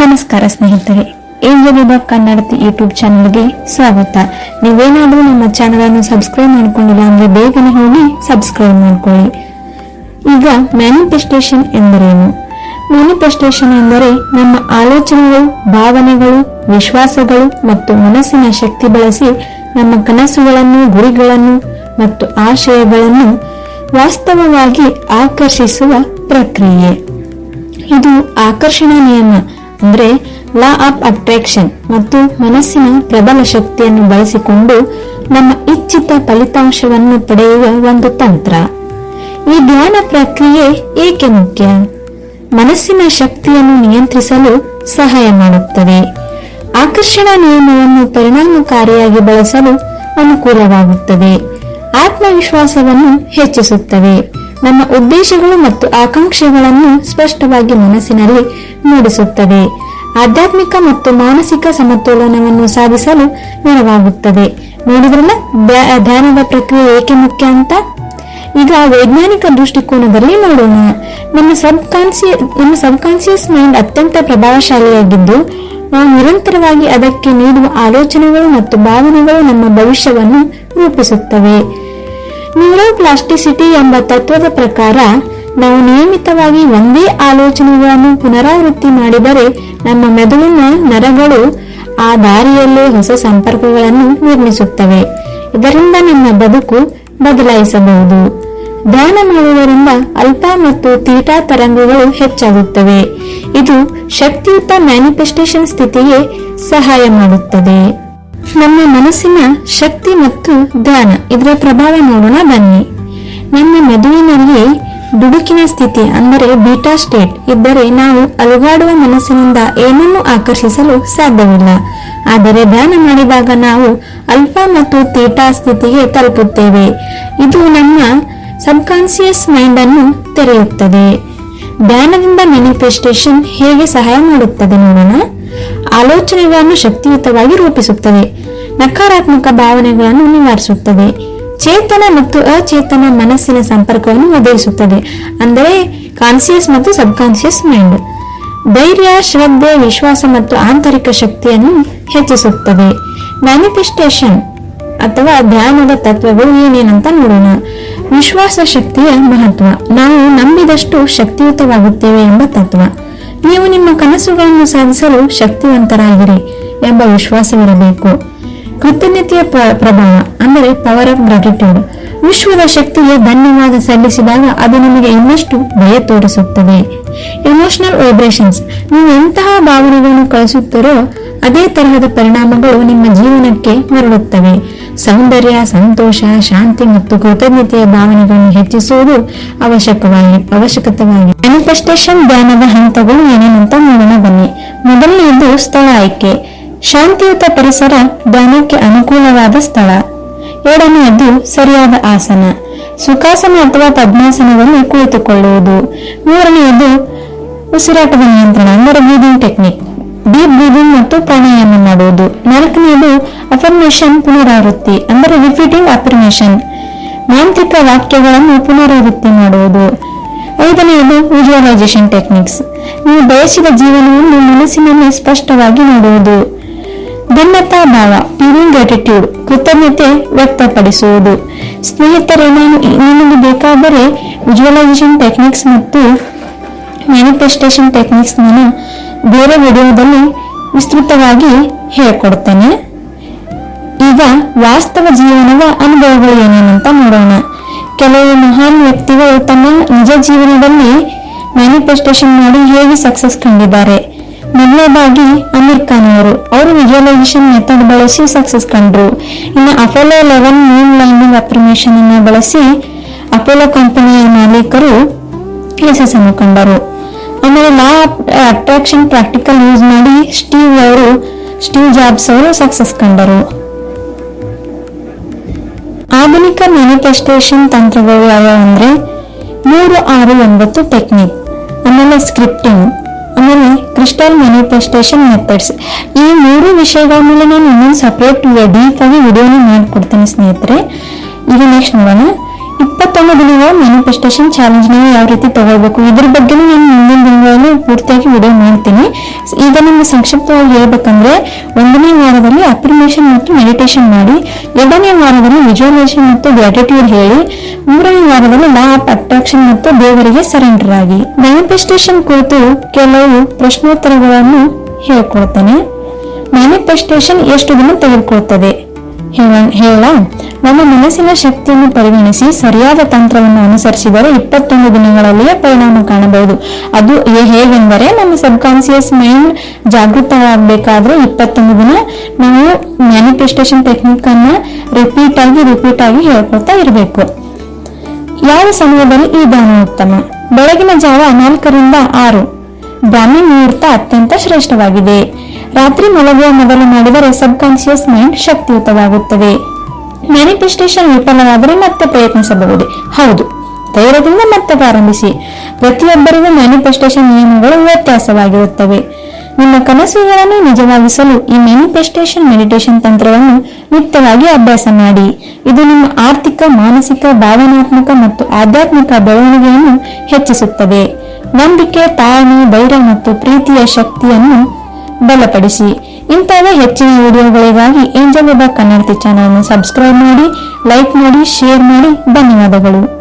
ನಮಸ್ಕಾರ ಸ್ನೇಹಿತರೆ, ಏಂಜಲ್ ವಿಭಾಗ್ ಕನ್ನಡತಿ ಯೂಟ್ಯೂಬ್ ಚಾನಲ್ಗೆ ಸ್ವಾಗತ. ನೀವೇನಾದರೂ ನಮ್ಮ ಚಾನೆಲ್ ಅನ್ನು ಸಬ್ಸ್ಕ್ರೈಬ್ ಮಾಡಿಕೊಂಡಿಲ್ಲ ಅಂದ್ರೆ ಬೇಗನೆ ಹೋಗಿ ಸಬ್ಸ್ಕ್ರೈಬ್ ಮಾಡ್ಕೊಳ್ಳಿ. ಈಗ ಮ್ಯಾನಿಫೆಸ್ಟೇಷನ್ ಎಂದರೇನು? ಮ್ಯಾನಿಫೆಸ್ಟೇಷನ್ ಎಂದರೆ ನಮ್ಮ ಆಲೋಚನೆಗಳು, ಭಾವನೆಗಳು, ವಿಶ್ವಾಸಗಳು ಮತ್ತು ಮನಸ್ಸಿನ ಶಕ್ತಿ ಬಳಸಿ ನಮ್ಮ ಕನಸುಗಳನ್ನು, ಗುರಿಗಳನ್ನು ಮತ್ತು ಆಶಯಗಳನ್ನು ವಾಸ್ತವವಾಗಿ ಆಕರ್ಷಿಸುವ ಪ್ರಕ್ರಿಯೆ. ಇದು ಆಕರ್ಷಣಾ ನಿಯಮ. ಅಂದ್ರೆ ಲಾ ಆಫ್ ಅಟ್ರಾಕ್ಷನ್ ಮತ್ತು ಮನಸ್ಸಿನ ಪ್ರಬಲ ಶಕ್ತಿಯನ್ನು ಬಳಸಿಕೊಂಡು ನಮ್ಮ ಇಚ್ಛಿತ ಫಲಿತಾಂಶವನ್ನು ಪಡೆಯುವ ಒಂದು ತಂತ್ರ. ಈ ಧ್ಯಾನ ಪ್ರಕ್ರಿಯೆ ಏಕೆ ಮುಖ್ಯ? ಮನಸ್ಸಿನ ಶಕ್ತಿಯನ್ನು ನಿಯಂತ್ರಿಸಲು ಸಹಾಯ ಮಾಡುತ್ತದೆ. ಆಕರ್ಷಣಾ ನಿಯಮವನ್ನು ಪರಿಣಾಮಕಾರಿಯಾಗಿ ಬಳಸಲು ಅನುಕೂಲವಾಗುತ್ತದೆ. ಆತ್ಮವಿಶ್ವಾಸವನ್ನು ಹೆಚ್ಚಿಸುತ್ತವೆ. ನಮ್ಮ ಉದ್ದೇಶಗಳು ಮತ್ತು ಆಕಾಂಕ್ಷೆಗಳನ್ನು ಸ್ಪಷ್ಟವಾಗಿ ಮನಸ್ಸಿನಲ್ಲಿ ಮೂಡಿಸುತ್ತದೆ. ಆಧ್ಯಾತ್ಮಿಕ ಮತ್ತು ಮಾನಸಿಕ ಸಮತೋಲನವನ್ನು ಸಾಧಿಸಲು ನೆರವಾಗುತ್ತದೆ. ನೋಡಿದ್ರಲ್ಲ ಧ್ಯಾನದ ಪ್ರಕ್ರಿಯೆ ಏಕೆ ಮುಖ್ಯ ಅಂತ? ಈಗ ವೈಜ್ಞಾನಿಕ ದೃಷ್ಟಿಕೋನದಲ್ಲಿ ನೋಡೋಣ. ನಮ್ಮ ಸಬ್ ಕಾನ್ಸಿಯ ನಮ್ಮ ಸಬ್ ಕಾನ್ಸಿಯಸ್ ಮೈಂಡ್ ಅತ್ಯಂತ ಪ್ರಭಾವಶಾಲಿಯಾಗಿದ್ದು ನಾವು ನಿರಂತರವಾಗಿ ಅದಕ್ಕೆ ನೀಡುವ ಆಲೋಚನೆಗಳು ಮತ್ತು ಭಾವನೆಗಳು ನಮ್ಮ ಭವಿಷ್ಯವನ್ನು ರೂಪಿಸುತ್ತವೆ. ನ್ಯೂರೋಪ್ಲಾಸ್ಟಿಸಿಟಿ ಎಂಬ ತತ್ವದ ಪ್ರಕಾರ, ನಾವು ನಿಯಮಿತವಾಗಿ ಒಂದೇ ಆಲೋಚನೆಗಳನ್ನು ಪುನರಾವೃತ್ತಿ ಮಾಡಿದರೆ ನಮ್ಮ ಮೆದುಳಿನ ನರಗಳು ಆ ದಾರಿಯಲ್ಲೇ ಹೊಸ ಸಂಪರ್ಕಗಳನ್ನು ನಿರ್ಮಿಸುತ್ತವೆ. ಇದರಿಂದ ನಮ್ಮ ಬದುಕು ಬದಲಾಯಿಸಬಹುದು. ಧ್ಯಾನ ಮಾಡುವುದರಿಂದ ಅಲ್ಪ ಮತ್ತು ತೀಟಾ ತರಂಗಗಳು ಹೆಚ್ಚಾಗುತ್ತವೆ. ಇದು ಶಕ್ತಿಯುತ ಮ್ಯಾನಿಫೆಸ್ಟೇಷನ್ ಸ್ಥಿತಿಗೆ ಸಹಾಯ ಮಾಡುತ್ತದೆ. ನಮ್ಮ ಮನಸ್ಸಿನ ಶಕ್ತಿ ಮತ್ತು ಧ್ಯಾನ ಇದರ ಪ್ರಭಾವ ನೋಡೋಣ, ಬನ್ನಿ. ನಮ್ಮ ಮೆದುಳಿನಲ್ಲಿ ದುಡುಕಿನ ಸ್ಥಿತಿ ಅಂದರೆ ಬೀಟಾ ಸ್ಟೇಟ್. ಇದ್ದರೆ ನಾವು ಅಲುಗಾಡುವ ಮನಸ್ಸಿನಿಂದ ಏನನ್ನೂ ಆಕರ್ಷಿಸಲು ಸಾಧ್ಯವಿಲ್ಲ. ಆದರೆ ಧ್ಯಾನ ಮಾಡಿದಾಗ ನಾವು ಅಲ್ಫಾ ಮತ್ತು ತೀಟಾ ಸ್ಥಿತಿಗೆ ತಲುಪುತ್ತೇವೆ. ಇದು ನಮ್ಮ ಸಬ್ಕಾನ್ಸಿಯಸ್ ಮೈಂಡ್ ಅನ್ನು ತೆರೆಯುತ್ತದೆ. ಧ್ಯಾನದಿಂದ ಮ್ಯಾನಿಫೆಸ್ಟೇಷನ್ ಹೇಗೆ ಸಹಾಯ ಮಾಡುತ್ತದೆ ನೋಡೋಣ. ಆಲೋಚನೆಗಳನ್ನು ಶಕ್ತಿಯುತವಾಗಿ ರೂಪಿಸುತ್ತದೆ. ನಕಾರಾತ್ಮಕ ಭಾವನೆಗಳನ್ನು ನಿವಾರಿಸುತ್ತದೆ. ಚೇತನ ಮತ್ತು ಅಚೇತನ ಮನಸ್ಸಿನ ಸಂಪರ್ಕವನ್ನು ಒದಗಿಸುತ್ತದೆ. ಅಂದರೆ ಕಾನ್ಸಿಯಸ್ ಮತ್ತು ಸಬ್ಕಾನ್ಸಿಯಸ್ ಮೈಂಡ್ ಧೈರ್ಯ, ಶ್ರದ್ಧೆ, ವಿಶ್ವಾಸ ಮತ್ತು ಆಂತರಿಕ ಶಕ್ತಿಯನ್ನು ಹೆಚ್ಚಿಸುತ್ತದೆ. ಮ್ಯಾನಿಫೆಸ್ಟೇಷನ್ ಅಥವಾ ಧ್ಯಾನದ ತತ್ವಗಳು ಏನೇನಂತ ನೋಡೋಣ. ವಿಶ್ವಾಸ ಶಕ್ತಿಯ ಮಹತ್ವ. ನಾವು ನಂಬಿದಷ್ಟು ಶಕ್ತಿಯುತವಾಗುತ್ತೇವೆ ಎಂಬ ತತ್ವ. ನೀವು ನಿಮ್ಮ ಕನಸುಗಳನ್ನು ಸಾಧಿಸಲು ಶಕ್ತಿವಂತರಾಗಿರಿ ಎಂಬ ವಿಶ್ವಾಸವಿರಬೇಕು. ಕೃತಜ್ಞತೆಯ ಪ್ರ- ಪ್ರಭಾವ ಅಂದರೆ ಪವರ್ ಆಫ್ ಗ್ರಾಟಿಟ್ಯೂಡ್ ವಿಶ್ವದ ಶಕ್ತಿಗೆ ಧನ್ಯವಾದ ಸಲ್ಲಿಸಿದಾಗ ಅದು ನಿಮಗೆ ಇನ್ನಷ್ಟು ಭಯ ತೋರಿಸುತ್ತದೆ. ಎಮೋಷನಲ್ ವೈಬ್ರೇಷನ್ಸ್ ನೀವು ಎಂತಹ ಭಾವನೆಗಳನ್ನು ಕಳಿಸುತ್ತೀರೋ ಅದೇ ತರಹದ ಪರಿಣಾಮಗಳು ನಿಮ್ಮ ಜೀವನಕ್ಕೆ ಮರಳುತ್ತವೆ. ಸೌಂದರ್ಯ, ಸಂತೋಷ, ಶಾಂತಿ ಮತ್ತು ಕೃತಜ್ಞತೆಯ ಭಾವನೆಗಳನ್ನು ಹೆಚ್ಚಿಸುವುದು ಅವಶ್ಯಕವಾಗಿ, ಅವಶ್ಯಕತೆಯಾಗಿದೆ. ಮ್ಯಾನಿಫೆಸ್ಟೇಷನ್ ಧ್ಯಾನದ ಹಂತಗಳು ಏನೇನಂತ ನೋಡೋಣ ಬನ್ನಿ. ಮೊದಲನೆಯದು ಸ್ಥಳ ಆಯ್ಕೆ. ಶಾಂತಿಯುತ ಪರಿಸರ ಧ್ಯಾನಕ್ಕೆ ಅನುಕೂಲವಾದ ಸ್ಥಳ. ಎರಡನೆಯದು ಸರಿಯಾದ ಆಸನ. ಸುಖಾಸನ ಅಥವಾ ಪದ್ಮಾಸನದಲ್ಲಿ ಕುಳಿತುಕೊಳ್ಳುವುದು. ಮೂರನೆಯದು ಉಸಿರಾಟದ ನಿಯಂತ್ರಣ, ಅಂದರೆ ಬ್ರೀದಿಂಗ್ ಟೆಕ್ನಿಕ್ ಡೀಪ್ ಬ್ರೀದಿಂಗ್ ಮತ್ತು ಪ್ರಾಣಾಯಾಮ ಮಾಡುವುದು. ನಾಲ್ಕನೆಯದು ಅಫರ್ಮೇಷನ್ ಪುನರಾವೃತ್ತಿ, ಅಂದರೆ ರಿಪೀಟಿಂಗ್ ಅಫರ್ಮೇಷನ್ ಮಾಂತ್ರಿಕ ವಾಕ್ಯಗಳನ್ನು ಪುನರಾವೃತ್ತಿ ಮಾಡುವುದು. ಐದನೆಯದು ವಿಜುವಲೈಸೇಷನ್ ಟೆಕ್ನಿಕ್ಸ್ ನೀವು ಬಯಸಿದ ಜೀವನವನ್ನು ಮನಸ್ಸಿನಲ್ಲಿ ಸ್ಪಷ್ಟವಾಗಿ ನೋಡುವುದು. ಭಿನ್ನತಾ ಭಾವ ಪಿವಿಂಗ್ ಗ್ರಾಟಿಟ್ಯೂಡ್ ಕೃತಜ್ಞತೆ ವ್ಯಕ್ತಪಡಿಸುವುದು. ಸ್ನೇಹಿತರೆ, ನಾನು ನಿಮಗೆ ಬೇಕಾದರೆ ವಿಜುವಲೈಸೇಷನ್ ಟೆಕ್ನಿಕ್ಸ್ ಮತ್ತು ಮ್ಯಾನಿಫೆಸ್ಟೇಷನ್ ಟೆಕ್ನಿಕ್ಸ್ ನಾನು ಬೇರೆ ವಿಡಿಯೋದಲ್ಲಿ ವಿಸ್ತೃತವಾಗಿ ಹೇಳಿಕೊಡ್ತೇನೆ. ಈಗ ವಾಸ್ತವ ಜೀವನದ ಅನುಭವಗಳು ಏನೇನಂತ ನೋಡೋಣ. ಕೆಲವು ಮಹಾನ್ ವ್ಯಕ್ತಿಗಳು ತಮ್ಮ ನಿಜ ಜೀವನದಲ್ಲಿ ಮ್ಯಾನಿಫೆಸ್ಟೇಷನ್ ಮಾಡಿ ಹೇಗೆ ಸಕ್ಸಸ್ ಕಂಡಿದ್ದಾರೆ. ಮೊದಲನೇದಾಗಿ ಅಮೀರ್ ಖಾನ್ ಅವರು ಅವರು ವಿಜುವಲೈಸೇಷನ್ ಮೆಥಡ್ ಬಳಸಿ ಸಕ್ಸಸ್ ಕಂಡ್ರು. ಇನ್ನು Apollo eleven moon landing affirmation ಅನ್ನು ಬಳಸಿ ಅಪೋಲೋ ಕಂಪನಿಯ ಮಾಲೀಕರು ಯಶಸ್ಸನ್ನು ಕಂಡರು. ಆಮೇಲೆ ಲಾ ಅಟ್ರಾಕ್ಷನ್ ಪ್ರಾಕ್ಟಿಕಲ್ ಯೂಸ್ ಮಾಡಿ ಸ್ಟೀವ್ ಅವರು ಸ್ಟೀವ್ ಜಾಬ್ಸ್ ಅವರು ಸಕ್ಸಸ್ ಕಂಡರು. ಆಧುನಿಕ ಮ್ಯಾನಿಫೆಸ್ಟೇಷನ್ ತಂತ್ರಗಳು ಯಾವ್ಯಾವ ಅಂದ್ರೆ ಮೂರು ಆರು ಒಂಬತ್ತು ಟೆಕ್ನಿಕ್ ಆಮೇಲೆ ಸ್ಕ್ರಿಪ್ಟಿಂಗ್ ಆಮೇಲೆ ಕ್ರಿಸ್ಟಲ್ ಮ್ಯಾನಿಫೆಸ್ಟೇಷನ್ ಮೆಥಡ್ಸ್ ಈ ಮೂರು ವಿಷಯಗಳ ಮೇಲೆ ನಾನು ಇನ್ನೊಂದು ಸಪ್ರೇಟ್ ಡೀಪ್ ಆಗಿ ವಿಡಿಯೋನ ಮಾಡ್ಕೊಡ್ತೇನೆ ಸ್ನೇಹಿತರೆ. ಈಗ ನೆಕ್ಸ್ಟ್ ನೋಡೋಣ. ಇಪ್ಪತ್ತೊಂದು ದಿನಗಳ ಮ್ಯಾನಿಫೆಸ್ಟೇಷನ್ ಚಾಲೆಂಜ್ ನೀವು ಯಾವ ರೀತಿ ತಗೊಳ್ಬೇಕು? ಇದ್ರ ಬಗ್ಗೆ ನಾನು ಮುಂದಿನ ದಿನಗಳಲ್ಲಿ ಪೂರ್ತಿಯಾಗಿ ವಿಡಿಯೋ ಮಾಡ್ತೀನಿ. ಈಗ ನಿಮ್ಗೆ ಸಂಕ್ಷಿಪ್ತವಾಗಿ ಹೇಳ್ಬೇಕಂದ್ರೆ, ಒಂದನೇ ವಾರದಲ್ಲಿ ಅಪ್ರಿಮೇಷನ್ ಮತ್ತು ಮೆಡಿಟೇಷನ್ ಮಾಡಿ, ಎರಡನೇ ವಾರದಲ್ಲಿ ವಿಜುವಲೈಸೇಷನ್ ಮತ್ತು ಗ್ರಾಟಿಟ್ಯೂಡ್ ಹೇಳಿ. ಮೂರನೇ ವಾರದಲ್ಲಿ ಲಾ ಆಫ್ ಅಟ್ರಾಕ್ಷನ್ ಮತ್ತು ದೇವರಿಗೆ ಸರೆಂಡರ್ ಆಗಿ ಮ್ಯಾನಿಫೆಸ್ಟೇಷನ್ ಕುರಿತು ಕೆಲವು ಪ್ರಶ್ನೋತ್ತರಗಳನ್ನು ಹೇಳ್ಕೊಡ್ತೇನೆ ಮ್ಯಾನಿಫೆಸ್ಟೇಷನ್ ಎಷ್ಟು ದಿನ ತೆಗೆದುಕೊಳ್ತದೆ ಹೇಳ- ನಮ್ಮ ಮನಸ್ಸಿನ ಶಕ್ತಿಯನ್ನು ಪರಿಗಣಿಸಿ ಸರಿಯಾದ ತಂತ್ರವನ್ನು ಅನುಸರಿಸಿದರೆ ಇಪ್ಪತ್ತೊಂದು ದಿನಗಳಲ್ಲಿಯೇ ಪರಿಣಾಮ ಕಾಣಬಹುದು. ಅದು ಹೇಗೆಂದರೆ ನಮ್ಮ ಸಬ್ ಕಾನ್ಸಿಯಸ್ ಮೈಂಡ್ ಜಾಗೃತವಾಗಬೇಕಾದ್ರೆ ಇಪ್ಪತ್ತೊಂದು ದಿನ ನಾವು ಮ್ಯಾನಿಫೆಸ್ಟೇಷನ್ ಟೆಕ್ನಿಕ್ ಅನ್ನ ರಿಪೀಟ್ ಆಗಿ ರಿಪೀಟ್ ಆಗಿ ಹೇಳ್ಕೊಳ್ತಾ ಇರಬೇಕು. ಯಾವ ಸಮಯದಲ್ಲಿ ಈ ದಾನ ಉತ್ತಮ? ಬೆಳಗಿನ ಜಾವ ನಾಲ್ಕರಿಂದ ಆರು. ಬ್ರಾಹ್ಮಿ ಮುಹೂರ್ತ ಅತ್ಯಂತ ಶ್ರೇಷ್ಠವಾಗಿದೆ. ರಾತ್ರಿ ಮಲಗುವ ಮೊದಲು ಮಾಡಿದರೆ ಸಬ್ ಕಾನ್ಸಿಯಸ್ ಮೈಂಡ್ ಶಕ್ತಿಯುತವಾಗುತ್ತದೆ. ಮ್ಯಾನಿಫೆಸ್ಟೇಷನ್ ವಿಫಲವಾದರೆ ಮತ್ತೆ ಪ್ರಯತ್ನಿಸಬಹುದು. ಹೌದು, ಧೈರ್ಯದಿಂದ ಮತ್ತೆ ಪ್ರಾರಂಭಿಸಿ. ಪ್ರತಿಯೊಬ್ಬರಿಗೂ ಮ್ಯಾನಿಫೆಸ್ಟೇಷನ್ ನಿಯಮಗಳು ವ್ಯತ್ಯಾಸವಾಗಿರುತ್ತವೆ. ನಿಮ್ಮ ಕನಸುಗಳನ್ನು ನಿಜವಾಗಿಸಲು ಈ ಮ್ಯಾನಿಫೆಸ್ಟೇಷನ್ ಮೆಡಿಟೇಷನ್ ತಂತ್ರವನ್ನು ನಿತ್ಯವಾಗಿ ಅಭ್ಯಾಸ ಮಾಡಿ. ಇದು ನಿಮ್ಮ ಆರ್ಥಿಕ, ಮಾನಸಿಕ, ಭಾವನಾತ್ಮಕ ಮತ್ತು ಆಧ್ಯಾತ್ಮಿಕ ಬೆಳವಣಿಗೆಯನ್ನು ಹೆಚ್ಚಿಸುತ್ತದೆ. ನಂಬಿಕೆ, ತಾಳ್ಮೆ, ಧೈರ್ಯ ಮತ್ತು ಪ್ರೀತಿಯ ಶಕ್ತಿಯನ್ನು ಬಲಪಡಿಸಿ. ಇಂತಹ ಹೆಚ್ಚಿನ ವಿಡಿಯೋಗಳಿಗಾಗಿ ಏಂಜಲ್ ಕನ್ನಡತಿ ಚಾನಲ್ ಅನ್ನು ಸಬ್ಸ್ಕ್ರೈಬ್ ಮಾಡಿ ಲೈಕ್ ಮಾಡಿ ಶೇರ್ ಮಾಡಿ. ಧನ್ಯವಾದಗಳು.